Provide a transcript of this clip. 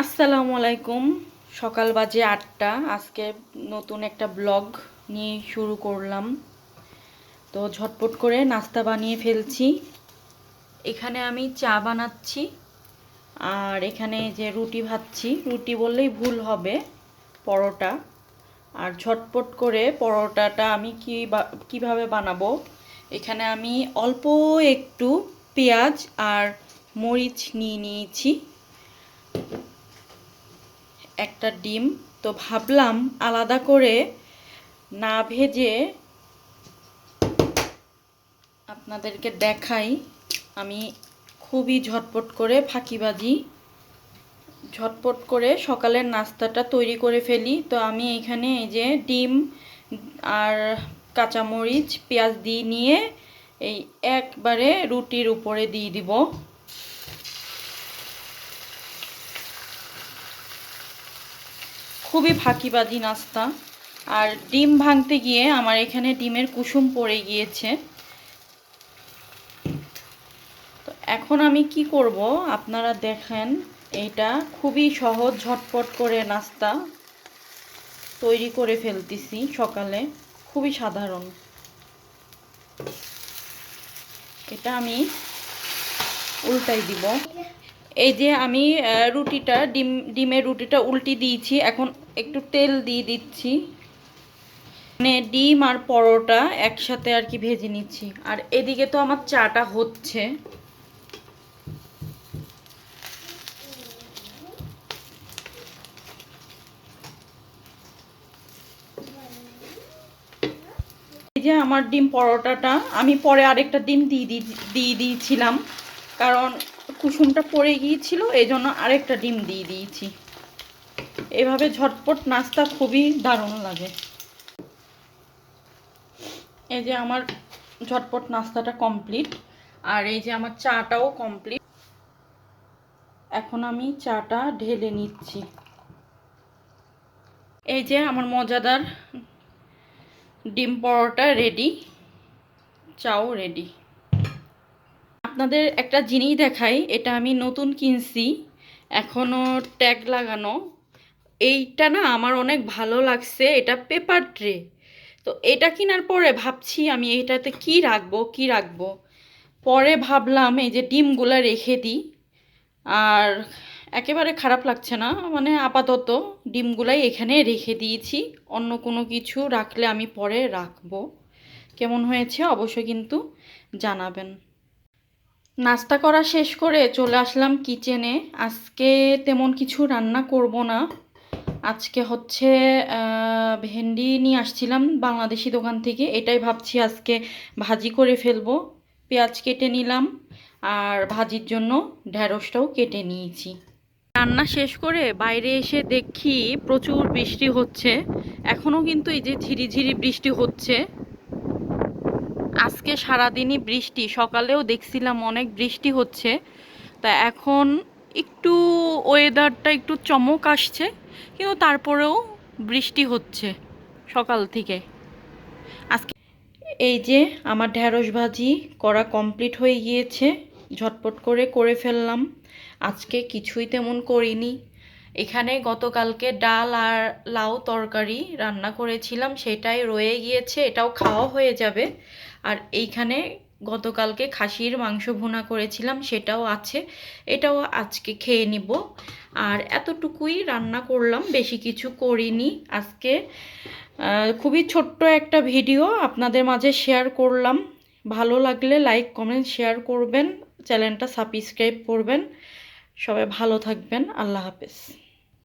আসসালামু আলাইকুম। সকাল বাজে আটটা। আজকে নতুন একটা ব্লগ নিয়ে শুরু করলাম। তো ঝটপট করে নাস্তা বানিয়ে ফেলছি। এখানে আমি চা বানাচ্ছি আর এখানে যে রুটি ভাজছি। রুটি বললেই ভুল হবে, পরোটা। আর ঝটপট করে পরোটাটা আমি কি কীভাবে বানাবো? এখানে আমি অল্প একটু পেঁয়াজ আর মরিচ নিয়ে নিয়েছি। একটা ডিম, তো ভাবলাম আলাদা করে না ভেজে আপনাদেরকে দেখাই। আমি খুবই ঝটপট করে ফাঁকিবাজি, ঝটপট করে সকালের নাস্তাটা তৈরি করে ফেলি। তো আমি এখানে এই যে ডিম আর কাঁচামরিচ, পেঁয়াজ দিয়ে নিয়ে এই একবারে রুটির উপরে দিয়ে দিব। খুবই ফাঁকিবাজি নাস্তা। আর ডিম ভাঙতে গিয়ে আমার এখানে ডিমের কুসুম পড়ে গিয়েছে। তো এখন আমি কি করব? আপনারা দেখেন, এটা খুবই সহজ, ঝটপট করে নাস্তা তৈরি করে ফেলতেছি সকালে। খুবই সাধারণ। এটা আমি উল্টাই দিব। এই যে আমি রুটিটা, ডিম, ডিমের রুটিটা উল্টি দিয়েছি, এখন একটু তেল দিয়ে দিচ্ছি। মানে ডিম আর পরোটা একসাথে আর কি ভেজে নিচ্ছি। আর এদিকে তো আমার চাটা হচ্ছে। যে আমার ডিম পরোটাটা, আমি পরে আরেকটা ডিম দিয়ে দিয়ে দিয়েছিলাম। কারণ কুসুমটা পড়ে গিয়েছিল এই জন্য আরেকটা ডিম দিয়ে দিয়েছি। এভাবে ঝটপট নাস্তা খুবই দারুণ লাগে। এই যে আমার ঝটপট নাস্তাটা কমপ্লিট, আর এই যে আমার চাটাও কমপ্লিট। এখন আমি চাটা ঢেলে নিচ্ছি। এই যে আমার মজাদার ডিম পরোটা রেডি, চাও রেডি। আপনাদের একটা জিনিস দেখাই, এটা আমি নতুন কিনছি এখনও ট্যাগ লাগানো। এইটা না আমার অনেক ভালো লাগছে, এটা পেপার ট্রে। তো এটা কেনার পরে ভাবছি আমি এইটাতে কি রাখব কি রাখব? পরে ভাবলাম এই যে ডিমগুলো রেখে দিই, আর একেবারে খারাপ লাগছে না মানে আপাতত ডিমগুলাই এখানে রেখে দিয়েছি, অন্য কোনো কিছু রাখলে আমি পরে রাখব। কেমন হয়েছে অবশ্যই কিন্তু জানাবেন। নাস্তা করা শেষ করে চলে আসলাম কিচেনে আজকে তেমন কিছু রান্না করব না। আজকে হচ্ছে ভেন্ডি নিয়ে আসছিলাম বাংলাদেশি দোকান থেকে। এটাই ভাবছি আজকে ভাজি করে ফেলব। পেঁয়াজ কেটে নিলাম আর ভাজির জন্য ঢ্যাঁড়সটাও কেটে নিয়েছি। রান্না শেষ করে বাইরে এসে দেখি প্রচুর বৃষ্টি হচ্ছে। এখনও কিন্তু এই যে ঝিরিঝিরি বৃষ্টি হচ্ছে। আজকে সারাদিনই বৃষ্টি, সকালেও দেখছিলাম অনেক বৃষ্টি হচ্ছে। তা এখন একটু ওয়েদারটা একটু চমক আসছে, কিন্তু তারপরেও বৃষ্টি হচ্ছে সকাল থেকে। আজকে এই যে আমার ঢ্যাঁড়স ভাজি করা কমপ্লিট হয়ে গিয়েছে, ঝটপট করে করে ফেললাম। আজকে কিছুই তেমন করিনি। এখানে গতকালকে ডাল আর লাউ তরকারি রান্না করেছিলাম, সেটাই রয়ে গিয়েছে, এটাও খাওয়া হয়ে যাবে। আর এইখানে গতকালকে খাসির মাংস ভুনা করেছিলাম, সেটাও আছে, এটাও আজকে খেয়ে নিব। আর এতটুকুই রান্না করলাম, বেশি কিছু করিনি। আজকে খুবই ছোট্ট একটা ভিডিও, আপনাদের মাঝে শেয়ার করলাম। ভালো লাগলে লাইক, কমেন্ট, শেয়ার করবেন, চ্যানেলটা সাবস্ক্রাইব করবেন। সবাই ভালো থাকবেন, আল্লাহ হাফেজ।